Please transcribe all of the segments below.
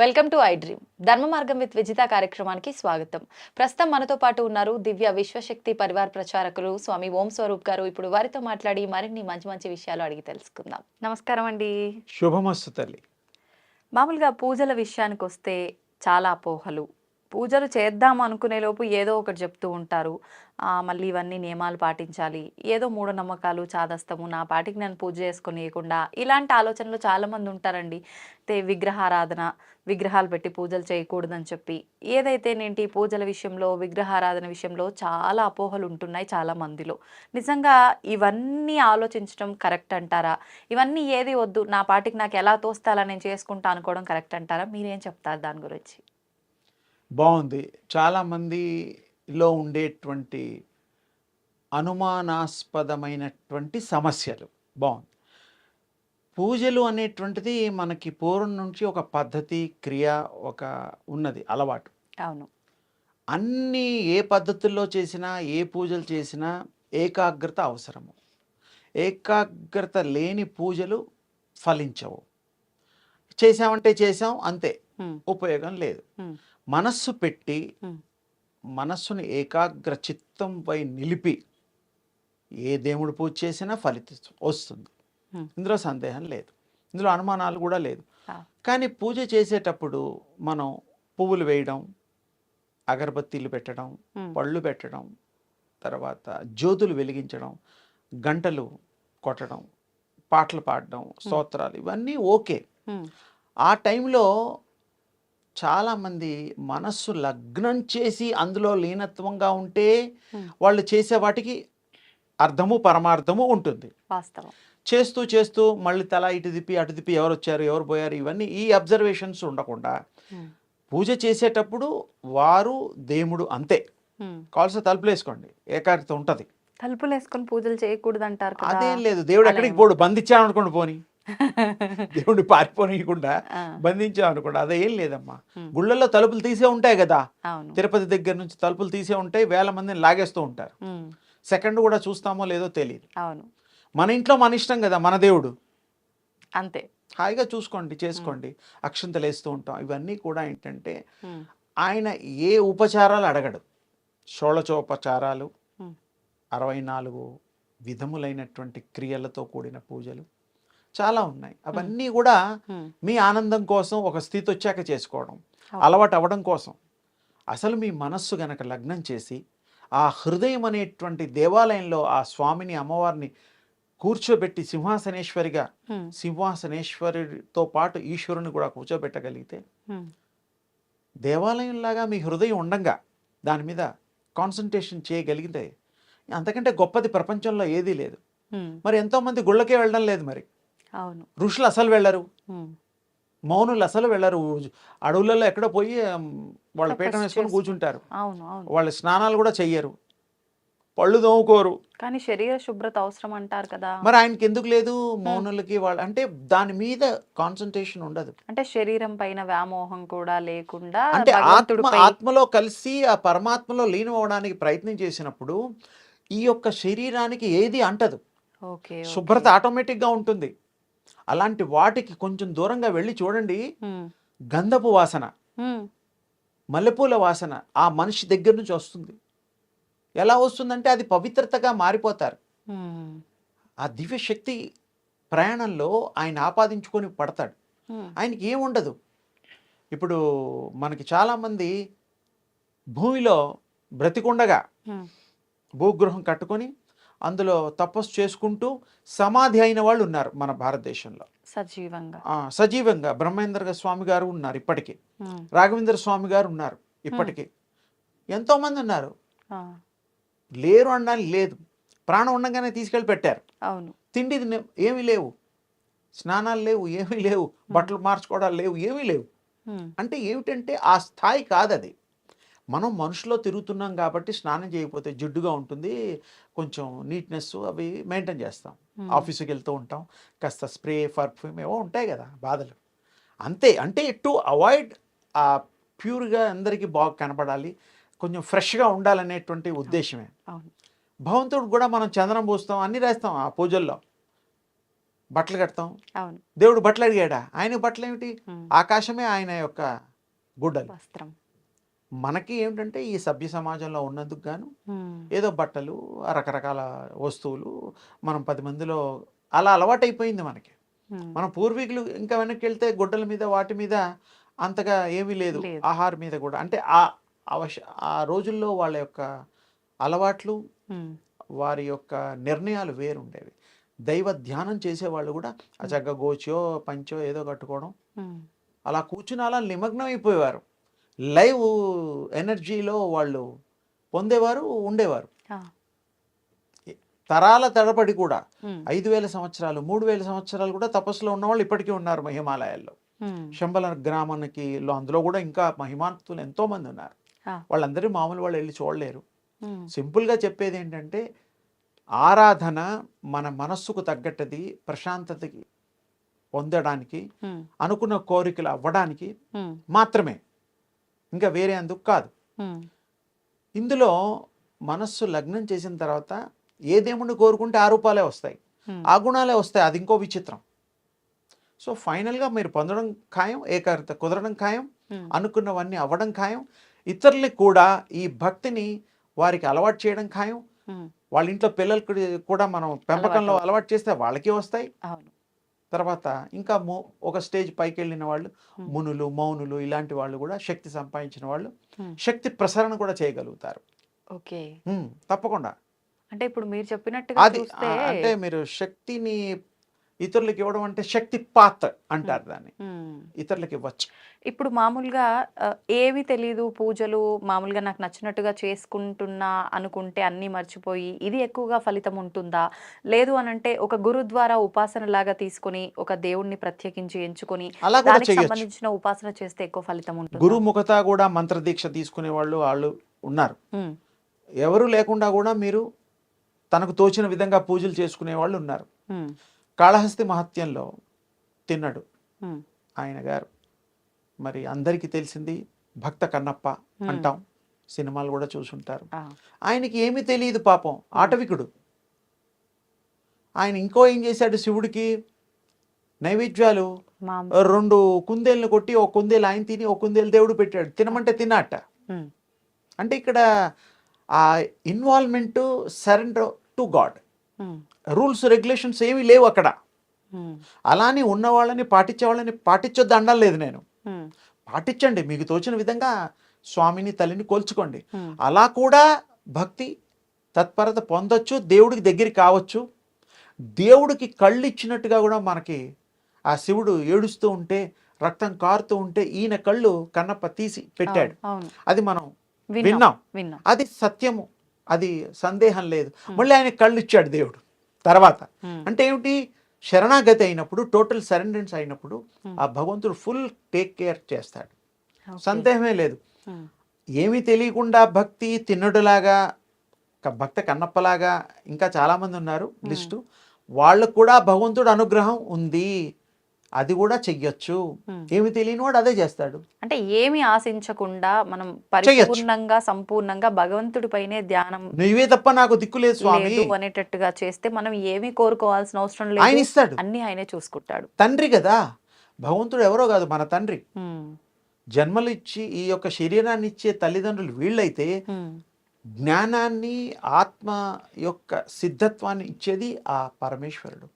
Welcome to I dream. ధర్మ మార్గం with Vijitha కార్యక్రమానికి స్వాగతం. ప్రస్తుతం మనతో పాటు ఉన్నారు దివ్య విశ్వశక్తి పరివార్ ప్రచారకులు స్వామి ఓం స్వరూప్ గారు. ఇప్పుడు వారితో మాట్లాడి మరిన్ని మంచి మంచి విషయాలు అడిగి తెలుసుకుందాం. నమస్కారం అండి. శుభమస్తు తల్లి. మామూలుగా పూజల విషయానికి వస్తే చాలా అపోహలు. పూజలు చేద్దాం అనుకునే లోపు ఏదో ఒకటి చెప్తూ ఉంటారు. మళ్ళీ ఇవన్నీ నియమాలు పాటించాలి. ఏదో మూఢనమ్మకాలు చాదస్తము నా పాటికి నేను పూజ చేసుకునేయకుండా ఇలాంటి ఆలోచనలు చాలామంది ఉంటారండి. తే విగ్రహారాధన విగ్రహాలు పెట్టి పూజలు చేయకూడదని చెప్పి. ఏదైతే నేంటి పూజల విషయంలో విగ్రహారాధన విషయంలో చాలా అపోహలు ఉంటున్నాయి చాలా మందిలో నిజంగా ఇవన్నీ ఆలోచించడం కరెక్ట్ అంటారా? ఇవన్నీ ఏది వద్దు నా పాటికి నాకు ఎలా తోస్తాలా నేను చేసుకుంటా అనుకోవడం కరెక్ట్ అంటారా? మీరేం చెప్తారు దాని గురించి? బాగుంది. చాలామందిలో ఉండేటువంటి అనుమానాస్పదమైనటువంటి సమస్యలు. బాగుంది. పూజలు అనేటువంటిది మనకి పూర్వం నుంచి ఒక పద్ధతి క్రియ ఒక ఉన్నది అలవాటు. అవును. అన్ని ఏ పద్ధతుల్లో చేసినా ఏ పూజలు చేసినా ఏకాగ్రత అవసరము. ఏకాగ్రత లేని పూజలు ఫలించవు. చేసామంటే చేసాం అంతే. ఉపయోగం లేదు. మనస్సు పెట్టి మనస్సుని ఏకాగ్ర చిత్తంపై నిలిపి ఏ దేవుడు పూజ చేసినా ఫలితం వస్తుంది. ఇందులో సందేహం లేదు. ఇందులో అనుమానాలు కూడా లేదు. కానీ పూజ చేసేటప్పుడు మనం పువ్వులు వేయడం అగరబత్తీలు పెట్టడం పళ్ళు పెట్టడం తర్వాత జ్యోతులు వెలిగించడం గంటలు కొట్టడం పాటలు పాడడం స్తోత్రాలు ఇవన్నీ ఓకే. ఆ టైంలో చాలామంది మనస్సు లగ్నం చేసి అందులో లీనత్వంగా ఉంటే. వాళ్ళు చేసే వాటికి అర్థము పరమార్థము ఉంటుంది. వాస్తవం. చేస్తూ చేస్తూ మళ్ళీ తల ఇటు తిప్పి అటు తిప్పి ఎవరు వచ్చారు ఎవరు పోయారు ఇవన్నీ ఈ అబ్జర్వేషన్స్ ఉండకుండా పూజ చేసేటప్పుడు వారు దేవుడు అంతే. ఉమ్. కాల్సిన తలుపులు వేసుకోండి ఏకాగ్రత ఉంటుంది. తలుపులు వేసుకొని పూజలు చేయకూడదు అంటారు అదేం లేదు దేవుడు ఎక్కడికి పోడు బంధించాను అనుకోండి పోని. దేవుడిని పారిపోనీయకుండా బంధించాం అనుకోండి అదేం లేదమ్మా. Hmm. గుళ్ళల్లో తలుపులు తీసే ఉంటాయి కదా. తిరుపతి దగ్గర నుంచి తలుపులు తీసే ఉంటాయి వేల మందిని లాగేస్తూ ఉంటారు. సెకండ్ కూడా చూస్తామో లేదో తెలియదు. అవును. మన ఇంట్లో మన ఇష్టం కదా మన దేవుడు. అంతే. హాయిగా చూసుకోండి చేసుకోండి అక్షంతలు వేస్తూ ఉంటాం. ఇవన్నీ కూడా ఏంటంటే ఆయన ఏ ఉపచారాలు అడగడు. షోళచోపచారాలు అరవై నాలుగు విధములైనటువంటి క్రియలతో కూడిన పూజలు చాలా ఉన్నాయి. అవన్నీ కూడా మీ ఆనందం కోసం ఒక స్థితి వచ్చాక చేసుకోవడం. అలవాటు అవ్వడం కోసం. అసలు మీ మనస్సు గనక లగ్నం చేసి ఆ హృదయం అనేటువంటి దేవాలయంలో ఆ స్వామిని అమ్మవారిని కూర్చోబెట్టి సింహాసనేశ్వరిగా సింహాసనేశ్వరితో పాటు ఈశ్వరుని కూడా కూర్చోబెట్టగలిగితే దేవాలయంలాగా మీ హృదయం ఉండంగా దాని మీద కాన్సన్ట్రేషన్ చేయగలిగితే అంతకంటే గొప్పది ప్రపంచంలో ఏదీ లేదు. మరి ఎంతోమంది గుళ్ళకే వెళ్ళడం లేదు మరి. ఋషులు అసలు వెళ్ళరు. మౌనులు అసలు వెళ్ళరు. అడవులలో ఎక్కడో పోయి వాళ్ళ పీఠం వేసుకొని. కూర్చుంటారు. వాళ్ళ స్నానాలు కూడా చెయ్యరు. పళ్ళు తోముకోరు. కానీ శరీర శుభ్రత అవసరం అంటారు కదా. మరి ఆయనకి ఎందుకు లేదు మౌనులకి వాళ్ళ అంటే దాని మీద కాన్సన్ట్రేషన్ ఉండదు. అంటే శరీరం పైన వ్యామోహం కూడా లేకుండా అంటే ఆత్మ ఆత్మలో కలిసి ఆ పరమాత్మలో లీనం అవడానికి ప్రయత్నం చేసినప్పుడు ఈ యొక్క శరీరానికి ఏది అంటదు. ఓకే శుభ్రత ఆటోమేటిక్గా ఉంటుంది. అలాంటి వాటికి కొంచెం దూరంగా వెళ్ళి చూడండి. గంధపు వాసన. మల్లెపూల వాసన ఆ మనిషి దగ్గర నుంచి వస్తుంది. ఎలా వస్తుందంటే అది పవిత్రతగా మారిపోతారు. ఆ దివ్య శక్తి ప్రయాణంలో ఆయన ఆపాదించుకొని పడతాడు. ఆయనకి ఏముండదు ఇప్పుడు మనకి చాలామంది భూమిలో బ్రతికుండగా భూగృహం కట్టుకొని అందులో తపస్సు చేసుకుంటూ సమాధి అయిన వాళ్ళు ఉన్నారు మన భారతదేశంలో. సజీవంగా. ఆ, సజీవంగా బ్రహ్మేంద్ర స్వామి గారు ఉన్నారు ఇప్పటికీ. రాఘవేంద్ర స్వామి గారు ఉన్నారు ఇప్పటికీ. ఎంతోమంది ఉన్నారు. ఆ, లేరు అనడానికి లేదు. ప్రాణం ఉండగానే తీసుకెళ్ళి పెట్టారు. అవును. తిండి ఏమీ లేవు. స్నానాలు లేవు ఏమీ లేవు. బట్టలు మార్చుకోవడాలు లేవు ఏమీ లేవు. అంటే ఏమిటంటే ఆ స్థాయి కాదు అది మనం మనుషులో తిరుగుతున్నాం కాబట్టి స్నానం చేయకపోతే జిడ్డుగా ఉంటుంది. కొంచెం నీట్నెస్ అవి మెయింటైన్ చేస్తాం. ఆఫీస్కి వెళ్తూ ఉంటాం. కాస్త స్ప్రే పర్ఫ్యూమ్ ఏవో ఉంటాయి కదా బాధలు. అంతే. అంటే టు అవాయిడ్ ఆ ప్యూర్గా అందరికీ బాగా కనపడాలి. కొంచెం ఫ్రెష్గా ఉండాలనేటువంటి ఉద్దేశమే. భగవంతుడు కూడా మనం చందనం పూస్తాం అన్నీ రాస్తాం ఆ పూజల్లో. బట్టలు కడతాం. దేవుడు బట్టలు అడిగాడా? ఆయన బట్టలు ఏమిటి. ఆకాశమే ఆయన యొక్క గుడ్డలు. వస్త్రం. మనకి ఏమిటంటే ఈ సభ్య సమాజంలో ఉన్నందుకు గాను. ఏదో బట్టలు రకరకాల వస్తువులు మనం పది మందిలో అలా అలవాటైపోయింది మనకి. మన పూర్వీకులు ఇంకా వెనక్కి వెళ్తే గుడ్డల మీద వాటి మీద అంతగా ఏమీ లేదు. ఆహారం మీద కూడా అంటే ఆ అవశ ఆ రోజుల్లో వాళ్ళ యొక్క అలవాట్లు. వారి యొక్క నిర్ణయాలు వేరుండేవి దైవ ధ్యానం చేసేవాళ్ళు కూడా ఆ చక్కగా గోచో పంచో ఏదో కట్టుకోవడం. అలా కూర్చుని అలా నిమగ్నం అయిపోయేవారు లైవ్ ఎనర్జీలో వాళ్ళు పొందేవారు ఉండేవారు. తరాల తడబడి కూడా. ఐదు వేల సంవత్సరాలు మూడు వేల సంవత్సరాలు కూడా తపస్సులో ఉన్నవాళ్ళు ఇప్పటికీ ఉన్నారు హిమాలయాల్లో. శంబల గ్రామానికి అందులో కూడా ఇంకా మహిమాంతులు ఎంతో మంది ఉన్నారు. వాళ్ళందరూ మామూలు వాళ్ళు వెళ్ళి చూడలేరు. సింపుల్గా చెప్పేది ఏంటంటే ఆరాధన మన మనస్సుకు తగ్గట్టది ప్రశాంతతకి పొందడానికి. అనుకున్న కోరికలు అవ్వడానికి. మాత్రమే ఇంకా వేరే అందుకు కాదు. ఇందులో మనస్సు లగ్నం చేసిన తర్వాత ఏ దేవుణ్ణి కోరుకుంటే ఆ రూపాలే వస్తాయి. ఆ గుణాలే వస్తాయి అది ఇంకో విచిత్రం సో ఫైనల్గా మీరు పొందడం ఖాయం ఏకాగ్రత కుదరడం ఖాయం. అనుకున్నవన్నీ అవ్వడం ఖాయం ఇతరులకు కూడా ఈ భక్తిని వారికి అలవాటు చేయడం ఖాయం. వాళ్ళ ఇంట్లో పిల్లలకు కూడా మనం పెంపకంలో అలవాటు. అలవాటు చేస్తే వాళ్ళకి వస్తాయి అవును తర్వాత ఇంకా ము- ఒక స్టేజ్ పైకి వెళ్ళిన వాళ్ళు. మునులు మౌనులు ఇలాంటి వాళ్ళు కూడా శక్తి సంపాదించిన వాళ్ళు. శక్తి ప్రసరణ కూడా చేయగలుగుతారు ఓకే తప్పకుండా అంటే ఇప్పుడు మీరు చెప్పినట్టుగా ఆ, అంటే మీరు శక్తిని ఇతరులకు ఇవ్వడం అంటే శక్తి పాత్ అంటారు దాన్ని. ఉమ్. ఇతరులకు ఇవ్వచ్చు. ఇప్పుడు మామూలుగా ఏవి తెలీదు పూజలు మామూలుగా నాకు నచ్చినట్టుగా చేసుకుంటున్నా అనుకుంటే అన్నీ మర్చిపోయి ఇది ఎక్కువగా ఫలితం ఉంటుందా? లేదు అని అంటే ఒక గురు ద్వారా ఉపాసన లాగా తీసుకొని ఒక దేవుణ్ణి ప్రత్యేకించి ఎంచుకొని దానికి సంబంధించిన ఉపాసన చేస్తే ఎక్కువ ఫలితం ఉంటుంది? గురు ముఖత కూడా మంత్ర దీక్ష తీసుకునే వాళ్ళు వాళ్ళు ఉన్నారు. ఉమ్, ఎవరు లేకుండా కూడా మీరు తనకు తోచిన విధంగా పూజలు చేసుకునే వాళ్ళు ఉన్నారు. కాళహస్తి మహత్యంలో తిన్నాడు ఆయన గారు. మరి అందరికీ తెలిసింది భక్త కన్నప్ప అంటాం. సినిమాలు కూడా చూసుంటారు. ఆయనకి ఏమీ తెలియదు పాపం ఆటవికుడు. ఆయన ఇంకో ఏం చేశాడు శివుడికి? నైవేద్యాలు రెండు కుందేలను కొట్టి ఒక కుందేలు ఆయన తిని ఒక కుందేలు దేవుడు పెట్టాడు. తినమంటే తిన్నట్ట. అంటే ఇక్కడ ఆ involvement surrender to God. Rules regulations ఏమీ లేవు అక్కడ. ఉమ్, అలానే ఉన్న వాళ్ళని పాటించే వాళ్ళని పాటించొద్దు అనడం లేదు నేను. ఉమ్, పాటించండి మీకు తోచిన విధంగా స్వామిని తల్లిని కొల్చుకోండి. అలా కూడా భక్తి తత్పరత పొందొచ్చు దేవుడికి దగ్గరికి కావచ్చు. దేవుడికి కళ్ళు ఇచ్చినట్టుగా కూడా మనకి ఆ శివుడు ఏడుస్తూ ఉంటే రక్తం కారుతూ ఉంటే ఈయన కళ్ళు కన్నప్ప తీసి పెట్టాడు. అది మనం విన్నాం. అది సత్యము. అది సందేహం లేదు. మళ్ళీ ఆయన కళ్ళు ఇచ్చాడు దేవుడు. తర్వాత అంటే ఏమిటి? శరణాగతి అయినప్పుడు టోటల్ సరెండరెన్స్ అయినప్పుడు. ఆ భగవంతుడు ఫుల్ టేక్ కేర్ చేస్తాడు. సందేహమే లేదు. ఏమీ తెలియకుండా భక్తి తిన్నుడులాగా భక్త కన్నప్పలాగా ఇంకా చాలామంది ఉన్నారు లిస్టు. వాళ్ళకు కూడా భగవంతుడు అనుగ్రహం ఉంది. అది కూడా చెయ్యొచ్చు. ఏమి తెలియని వాడు అదే చేస్తాడు. అంటే ఏమి ఆశించకుండా మనం పరిపూర్ణంగా సంపూర్ణంగా భగవంతుడి పైనే ధ్యానం నువ్వే తప్ప నాకు దిక్కు లేదు స్వామి. అనేటట్టుగా చేస్తే మనం ఏమీ కోరుకోవాల్సిన అవసరం ఆయన లేదు ఇస్తాడు. అన్ని ఆయనే చూసుకుంటాడు. తండ్రి కదా. భగవంతుడు ఎవరో కాదు మన తండ్రి. జన్మలు ఇచ్చి ఈ యొక్క శరీరాన్ని ఇచ్చే తల్లిదండ్రులు వీళ్ళైతే జ్ఞానాన్ని ఆత్మ యొక్క సిద్ధత్వాన్ని ఇచ్చేది ఆ పరమేశ్వరుడు.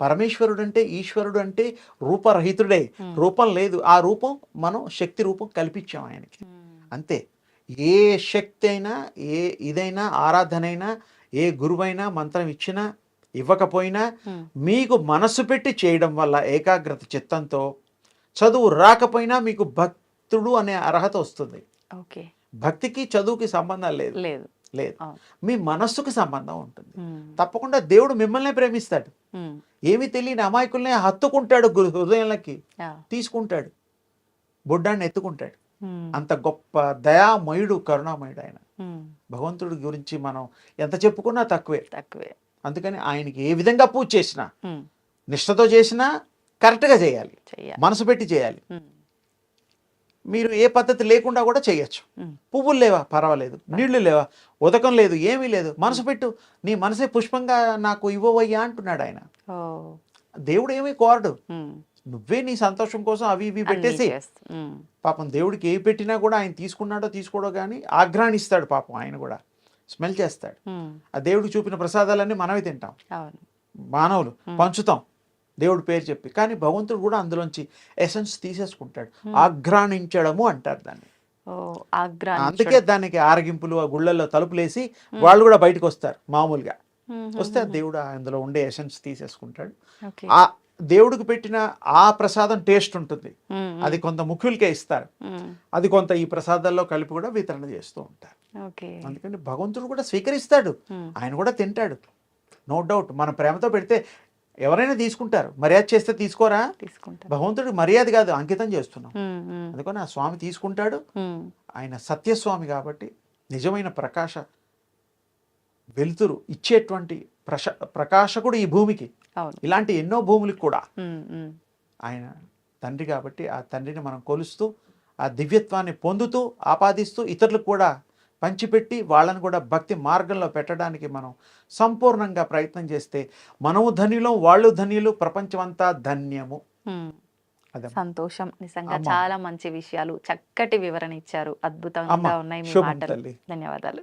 పరమేశ్వరుడు అంటే ఈశ్వరుడు అంటే రూపరహితుడే రూపం లేదు. ఆ రూపం మనం శక్తి రూపం కల్పించాం ఆయనకి. ఉమ్, అంతే. ఏ శక్తి అయినా ఏ ఇదైనా ఆరాధన అయినా ఏ గురువైనా మంత్రం ఇచ్చినా ఇవ్వకపోయినా ఉమ్, మీకు మనసు పెట్టి చేయడం వల్ల ఏకాగ్రత చిత్తంతో చదువు రాకపోయినా మీకు భక్తుడు అనే అర్హత వస్తుంది. ఓకే. భక్తికి చదువుకి సంబంధం లేదు. లేదు. లేదు. మీ మనస్సుకు సంబంధం ఉంటుంది. తప్పకుండా దేవుడు మిమ్మల్నే ప్రేమిస్తాడు. ఏమీ తెలియని అమాయకుల్నే హత్తుకుంటాడు హృదయంలోకి. తీసుకుంటాడు. బొడ్డాన్ని ఎత్తుకుంటాడు. అంత గొప్ప దయామయుడు కరుణామయుడు ఆయన. భగవంతుడి గురించి మనం ఎంత చెప్పుకున్నా తక్కువే. తక్కువే. అందుకని ఆయనకి ఏ విధంగా పూజ చేసినా నిష్ఠతో చేసినా కరెక్ట్గా చేయాలి. మనసు పెట్టి చేయాలి. మీరు ఏ పద్ధతి లేకుండా కూడా చేయొచ్చు. పువ్వులు లేవా? పర్వాలేదు. నీళ్ళు లేవా? ఉదకం లేదు ఏమీ లేదు. మనసు పెట్టు. నీ మనసే పుష్పంగా నాకు ఇవ్వవయ్యా అంటున్నాడు ఆయన. దేవుడు ఏమీ కోరడు. నువ్వే నీ సంతోషం కోసం అవి ఇవి పెట్టేసి పాపం దేవుడికి ఏ పెట్టినా కూడా ఆయన తీసుకున్నాడో తీసుకోడో కానీ ఆఘ్రాణిస్తాడు పాపం ఆయన కూడా. స్మెల్ చేస్తాడు. ఆ దేవుడికి చూపిన ప్రసాదాలన్నీ మనమే తింటాం. మానవులు పంచుతాం. దేవుడి పేరు చెప్పి కానీ భగవంతుడు కూడా అందులోంచి ఎసెన్స్ తీసేసుకుంటాడు. ఆఘ్రాణించడము అంటారు దాన్ని. అందుకే దానికి ఆరగింపులు ఆ గుళ్ళల్లో తలుపులేసి వాళ్ళు కూడా బయటకు వస్తారు మామూలుగా. వస్తే దేవుడు అందులో ఉండే ఎసెన్స్ తీసేసుకుంటాడు. ఆ దేవుడికి పెట్టిన ఆ ప్రసాదం టేస్ట్ ఉంటుంది. అది కొంత ముఖ్యులకే ఇస్తారు. అది కొంత ఈ ప్రసాదాల్లో కలిపి కూడా వితరణ చేస్తూ ఉంటారు. అందుకని భగవంతుడు కూడా స్వీకరిస్తాడు. ఆయన కూడా తింటాడు. No doubt. మన ప్రేమతో పెడితే ఎవరైనా తీసుకుంటారు. మర్యాద చేస్తే తీసుకోరా? తీసుకుంటా భగవంతుడికి మర్యాద కాదు అంకితం చేస్తున్నాం. అందుకని ఆ స్వామి తీసుకుంటాడు. ఆయన సత్యస్వామి కాబట్టి నిజమైన ప్రకాశ వెలుతురు ఇచ్చేటువంటి ప్రశ ప్రకాశకుడు ఈ భూమికి. ఇలాంటి ఎన్నో భూములకు కూడా. ఆయన తండ్రి కాబట్టి ఆ తండ్రిని మనం కొలుస్తూ ఆ దివ్యత్వాన్ని పొందుతూ ఆపాదిస్తూ ఇతరులకు కూడా పంచిపెట్టి వాళ్ళని కూడా భక్తి మార్గంలో పెట్టడానికి మనం సంపూర్ణంగా ప్రయత్నం చేస్తే మనము ధన్యులం వాళ్ళు ధన్యులు ప్రపంచమంతా ధన్యము. సంతోషం. నిజంగా. చాలా మంచి విషయాలు చక్కటి వివరణ ఇచ్చారు. అద్భుతంగా ఉన్నాయి మీ మాటలు. ధన్యవాదాలు.